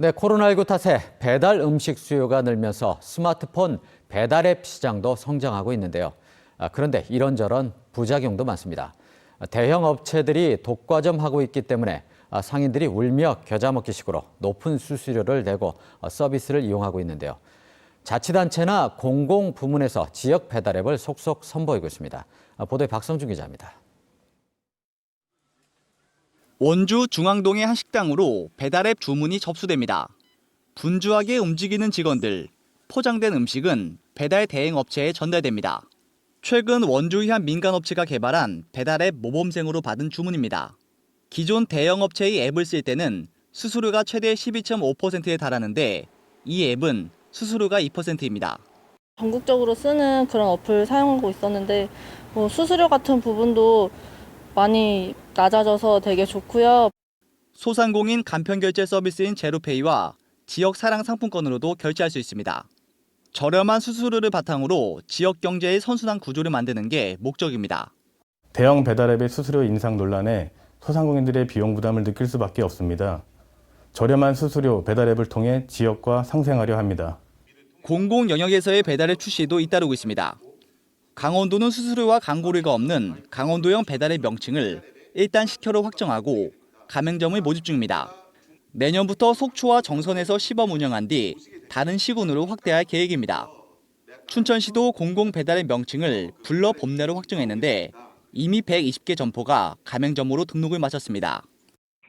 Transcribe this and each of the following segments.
네, 코로나19 탓에 배달 음식 수요가 늘면서 스마트폰 배달 앱 시장도 성장하고 있는데요. 아, 그런데 이런저런 부작용도 많습니다. 아, 대형 업체들이 독과점하고 있기 때문에 아, 상인들이 울며 겨자 먹기식으로 높은 수수료를 내고 어, 서비스를 이용하고 있는데요. 자치단체나 공공부문에서 지역 배달 앱을 속속 선보이고 있습니다. 아, 보도에 박성준 기자입니다. 원주 중앙동의 한 식당으로 배달앱 주문이 접수됩니다. 분주하게 움직이는 직원들, 포장된 음식은 배달 대행 업체에 전달됩니다. 최근 원주의 한 민간업체가 개발한 배달앱 모범생으로 받은 주문입니다. 기존 대형 업체의 앱을 쓸 때는 수수료가 최대 12.5%에 달하는데 이 앱은 수수료가 2%입니다. 전국적으로 쓰는 그런 어플 사용하고 있었는데 뭐 수수료 같은 부분도 많이 낮아져서 되게 좋고요. 소상공인 간편 결제 서비스인 제로페이와 지역 사랑 상품권으로도 결제할 수 있습니다. 저렴한 수수료를 바탕으로 지역 경제의 선순환 구조를 만드는 게 목적입니다. 대형 배달앱의 수수료 인상 논란에 소상공인들의 비용 부담을 느낄 수밖에 없습니다. 저렴한 수수료 배달앱을 통해 지역과 상생하려 합니다. 공공 영역에서의 배달앱 출시도 잇따르고 있습니다. 강원도는 수수료와 광고료가 없는 강원도형 배달앱 명칭을 일단 시켜로 확정하고 가맹점을 모집 중입니다. 내년부터 속초와 정선에서 시범 운영한 뒤 다른 시군으로 확대할 계획입니다. 춘천시도 공공 배달앱 명칭을 불러 봄내로 확정했는데 이미 120개 점포가 가맹점으로 등록을 마쳤습니다.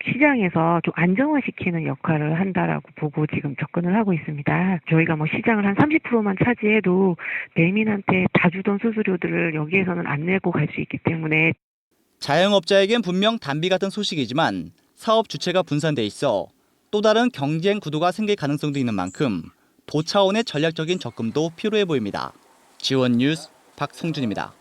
시장에서 좀 안정화시키는 역할을 한다라고 보고 지금 접근을 하고 있습니다. 저희가 뭐 시장을 한 30%만 차지해도 배민한테 다 주던 수수료들을 여기에서는 안 내고 갈 수 있기 때문에 자영업자에겐 분명 단비 같은 소식이지만 사업 주체가 분산돼 있어 또 다른 경쟁 구도가 생길 가능성도 있는 만큼 도 차원의 전략적인 접근도 필요해 보입니다. 지원 뉴스 박성준입니다.